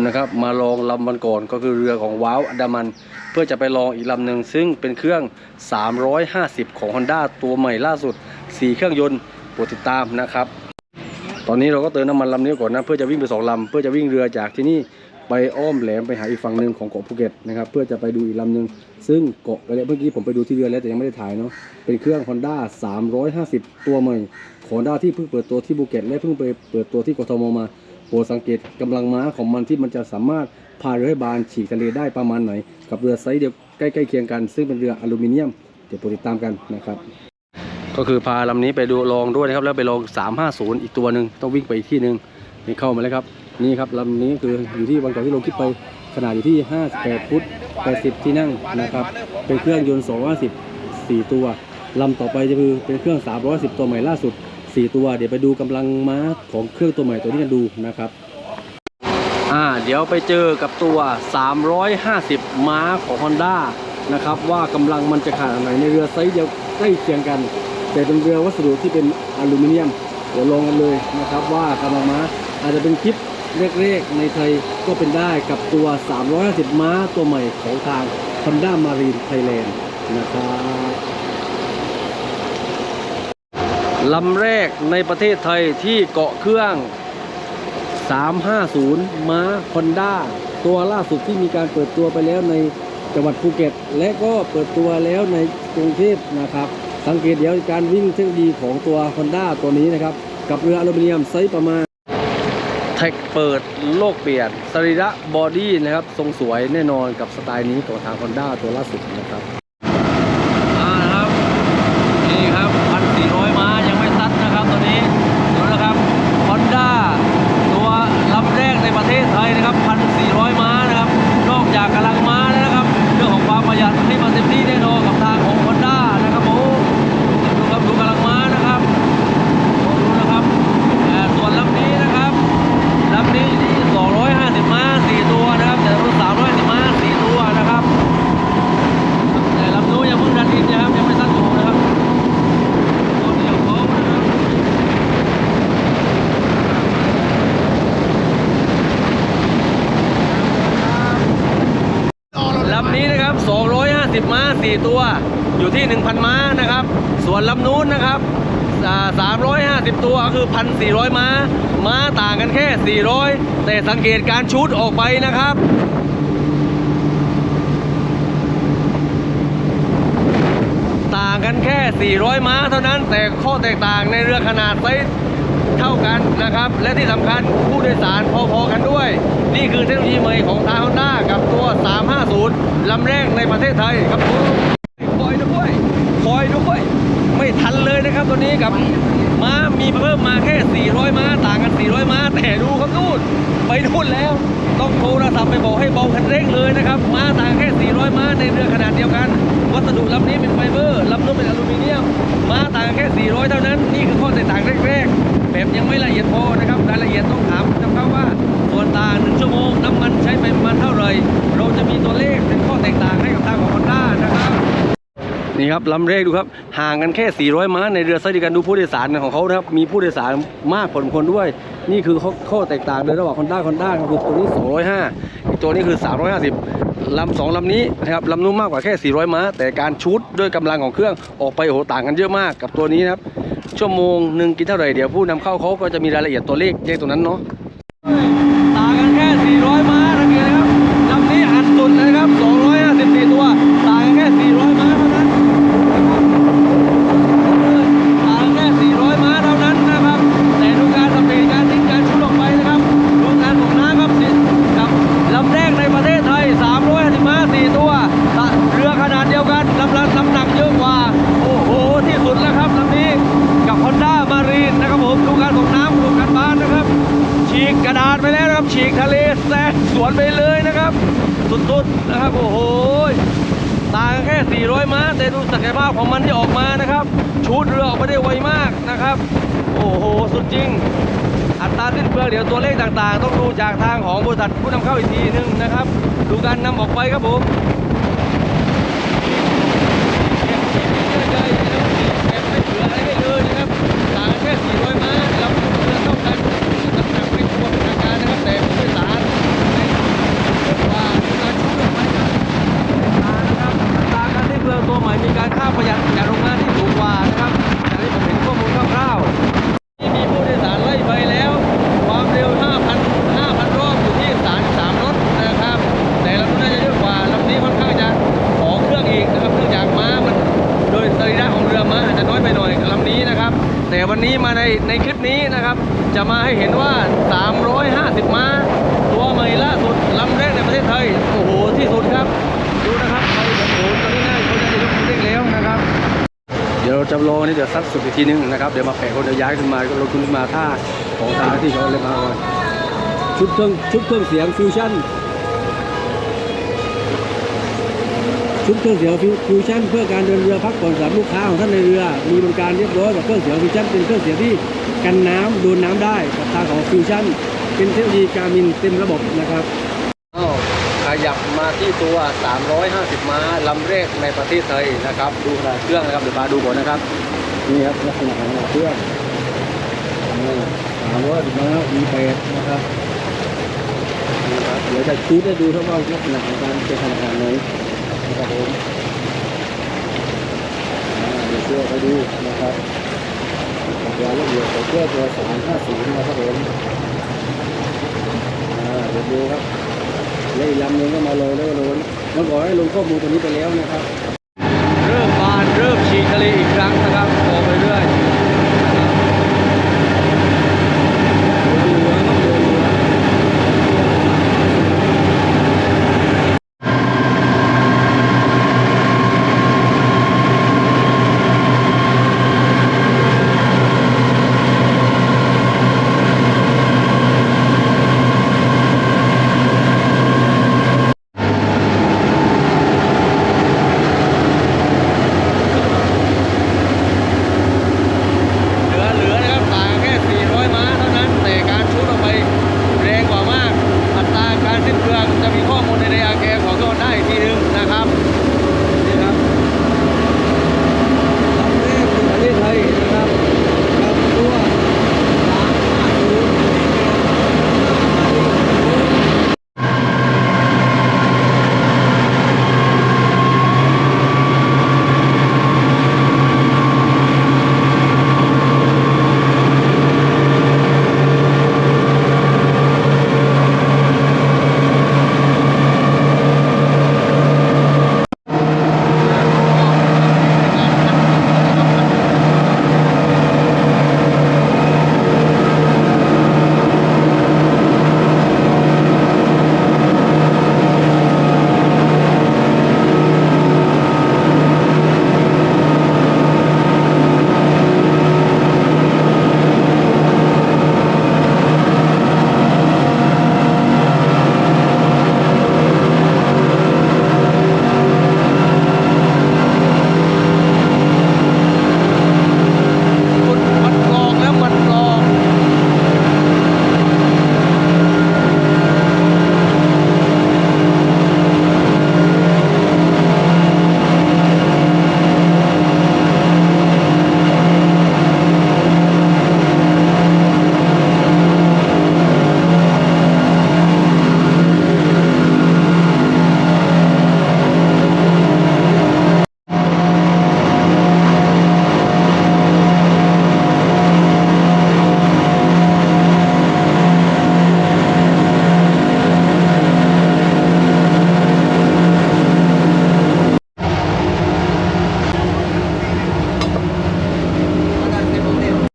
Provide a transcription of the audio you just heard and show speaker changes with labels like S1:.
S1: คนนะครับ มาลองลำวันก่อนก็คือเรือของว้าวอันดามัน เพื่อจะไปลองอีกลำหนึ่งซึ่งเป็นเครื่อง 350 ของ Honda ตัวใหม่ล่าสุด 4 เครื่องยนต์โปรดติดตามนะครับ ตอนนี้เราก็เติมน้ำมันลำนี้ก่อนนะเพื่อจะวิ่งไปสองลำเพื่อจะวิ่งเรือจากที่นี่ไปอ้อมแหลมไปหาอีกฝั่งหนึ่งของเกาะภูเก็ตนะครับเพื่อจะไปดูอีกลำหนึ่งซึ่งเกาะไปแล้วเมื่อกี้ผมไปดูที่เรือแล้วแต่ยังไม่ได้ถ่ายเนาะเป็นเครื่อง Honda 350 ตัวใหม่ Honda ที่เพิ่งเปิดตัวที่ภูเก็ตและเพิ่งไปเปิดตัวที่กทมมา โปรดสังเกตกำลังม้าของมันที่มันจะสามารถพาเรือให้บานฉีกทะเลได้ประมาณไหน กับเรือไซส์เดียวใกล้ๆเคียงกัน ซึ่งเป็นเรืออลูมิเนียม เดี๋ยวโปรดติดตามกันนะครับ ก็คือพาลำนี้ไปดูลองด้วยนะครับ แล้วไปลอง 350 อีกตัวหนึ่งต้องวิ่งไปอีกที่หนึ่งนี่เข้ามาแล้วครับ นี่ครับลำนี้คืออยู่ที่วันก่อนที่ลงคลิปไปขนาดอยู่ที่ 58 ฟุต 80 ที่นั่งนะครับ เป็นเครื่องยนต์210 4 ตัวลำต่อไปจะคือเป็นเครื่อง 310 ตัวใหม่ล่าสุด 4 ตัว เดี๋ยวไปดูกำลังม้าของเครื่องตัวใหม่ตัวนี้กันดูนะครับอ่าเดี๋ยวไปเจอกับตัว 350 ม้าของ Honda นะครับว่ากำลังมันจะขนาดไหนในเรือไซส์เดียวใกล้เคียงกัน แต่เป็นเรือวัสดุที่เป็นอลูมิเนียมเดี๋ยวลองกันเลยนะครับว่ากำลังม้าอาจจะเป็นคลิปเล็กๆในไทยก็เป็นได้กับตัว 350 ม้าตัวใหม่ของทาง Honda Marine Thailand นะครับ ลำแรกในประเทศไทยที่เกาะเครื่อง 350 ม้าฮอนด้า ตัวล่าสุดที่มีการเปิดตัวไปแล้วในจังหวัดภูเก็ต และก็เปิดตัวแล้วในกรุงเทพนะครับ สังเกตเดี๋ยวการวิ่งเทคโนโลยีของตัว Honda ตัวนี้นะครับ กับเรืออลูมิเนียมไซส์ประมาณแท็กเปิดโลกเปลี่ยนสรีระบอดี้นะครับ ทรงสวยแน่นอนกับสไตล์นี้ของทาง Honda ตัวล่าสุดนะครับอ่านะครับ นี่ครับพันสี่ร้อยม้ายังไม่ซัดนะครับตัวนี้ดูนะครับ Honda ตัวลำแรกในประเทศไทยนะครับพันสี่ร้อยม้านะครับ นอกจากกำลังม้าแล้วนะครับ เรื่องของความประหยัด ที่มาเต็มที่แน่นอนกับทางของ Honda นะครับผมดูครับดูกำลังม้านะครับดูนะครับอ่าส่วนลำนี้นะครับลำนี้อยู่ที่250 ม้า 4 ตัวนะครับ แต่รุ่น350ม้า 4 ตัวนะครับ แต่ลำนู้นยังเพิ่งดันอินนะครับยังไม่สั้นโูนะครับตัวเดียวพร้อมนะครับ ลำนี้นะครับ 250 ม้า 4 ตัว อยู่ที่ 1,000 ม้านะครับ ส่วนลำนู้นนะครับอ่า350 ตัวคือ 1,400 ม้า ม้าต่างกันแค่ 400 แต่สังเกตการชูดออกไปนะครับต่างกันแค่ 400 ม้าเท่านั้น แต่ข้อแตกต่างในเรือขนาดไซส์ เท่ากันนะครับ และที่สำคัญผู้โดยสารพอๆกันด้วย นี่คือเทคโนโลยีใหม่ของทางฮอนด้ากับตัว 350ลำแรกในประเทศไทยครับคอยด้วยคอยด้วยไม่ทันเลยนะครับตัวนี้กับ ม้ามีเพิ่มมาแค่ 400 ม้าต่างกัน 400 ม้าแต่ดูครับนู่นไปนู่นแล้ว ต้องโทรศัพท์ไปบอกให้เบาคันเร่งเลยนะครับม้าต่างแค่ 400 ม้าในเรือขนาดเดียวกัน วัสดุลำนี้เป็นไฟเบอร์ลำนู้นเป็นอลูมิเนียมม้าต่างแค่ 400 เท่านั้นนี่คือข้อแตกต่างแรกๆแบบยังไม่ละเอียดพอนะครับรายละเอียดต้องถามนะครับว่าส่วนต่าง1ชั่วโมงน้ำมันใช้ไปประมาณเท่าไหร่เราจะมีตัวเลขเป็นข้อแตกต่างให้กับทางของฮอนด้านะครับ นี่ครับลำแรกดูครับ ห่างกันแค่ 400ม้าในเรือไซส์เดียวกันดูผู้โดยสารของเขานะครับ มีผู้โดยสารมากพอสมควรด้วย นี่คือข้อข้อแตกต่างเลยระหว่าง Honda Honda ก็คือตัวนี้ 205อีกตัวนี้คือ 350ลำสองลำนี้นะครับลำนู้นมากกว่าแค่ 400 ม้า แต่การชูดด้วยกำลังของเครื่องออกไปโหต่างกันเยอะมากกับตัวนี้นะครับ ชั่วโมงหนึ่งกินเท่าไหร่เดี๋ยวผู้นำเข้าเขาก็จะมีรายละเอียดตัวเลขแยกตรงนั้นเนาะ ต่างกันแค่ 400 ม้าทังนี้นะครับ ลำนี้อัดสุดเลยนะครับ 254 ตัว ต่างกันแค่ 400 ม้าเท่านั้นต่างกันแค่ 400 ม้าเท่านั้นนะครับ แต่ดูการสปีดการทิ้งการชุดออกไปนะครับดูการของน้ำครับสิกับลำแรกในประเทศไทย 350 ม้า 4 ตัว เรือขนาดเดียวกันลำละน้ำหนักเยอะกว่า โอ้โห ที่สุดแล้วครับลำนี้กับ Honda Marine นะครับผมดูการของน้ำดูการบ้านนะครับ ฉีกกระดาษไปแล้วนะครับ ฉีกทะเลแซง สวนไปเลยนะครับ สุดๆนะครับ โอ้โหต่างแค่ 400 ม้า แต่ดูศักยภาพของมันที่ออกมานะครับ ชุดเรือออกมาได้ไวมากนะครับ โอ้โห สุดจริง อัตราสิ้นเปลืองเดี๋ยวตัวเลขต่างๆ ต้องดูจากทางของบริษัทผู้นำเข้าอีกทีหนึงนะครับ ดูการนำออกไปครับผม แบบไม่เหลืออะไรให้เลยนะครับต่างกันแค่ 400 ม้าลำเรือเท่ากันน้ำหนักเป็นตัวเป็นอาการนะครับ แต่ผู้โดยสารใน จะมาให้เห็นว่า 350 ม้า ตัวใหม่ล่าสุดลำแรกในประเทศไทย โอ้โห ที่สุดครับ ดูนะครับไปโอ้โหตอนนี้น่าเขาจะยกเร่งแล้วนะครับ เดี๋ยวเราจะลองนี่เดี๋ยวซัดสุดอีกทีนึงนะครับ เดี๋ยวมาแปะคนเดี๋ยวย้ายขึ้นมาก็ลงขึ้นมาท่าของตาที่เขาเลยมาก่อนชุดเครื่องชุดเครื่องเสียงฟิวชั่น ชุดเครื่องเสียงฟิวชั่นเพื่อการเดินเรือพักผ่อนสำหรับลูกค้าของท่านในเรือ มีบริการเรียบร้อยกับเครื่องเสียงฟิวชั่นเป็นเครื่องเสียงที่กันน้ำโดนน้ำได้กับทางของฟิวชั่นเป็นเทคโนโลยีการมินเต็มระบบนะครับอ้าวขยับมาที่ตัว 350 ม้าลำแรกในประเทศไทยนะครับ ดูขนาดเครื่องนะครับเดี๋ยวมาดูก่อนนะครับนี่ครับลักษณะของเครื่องสามร้อยม้า V8 นะครับนี่ครับเดี๋ยวจะชี้ให้ดูครับว่าลักษณะของการเป็นขนาดไหน นะครับผมเดี๋ยวเชื่อไปดูนะครับรายละเอียดของเครื่องตัว350นะครับผมเดี๋ยวดูครับเล้วอีกลำนึงก็มาโลงแล้วก็ลนเมื่อก่อนให้ลงข้อมูลตัวนี้ไปแล้วนะครับ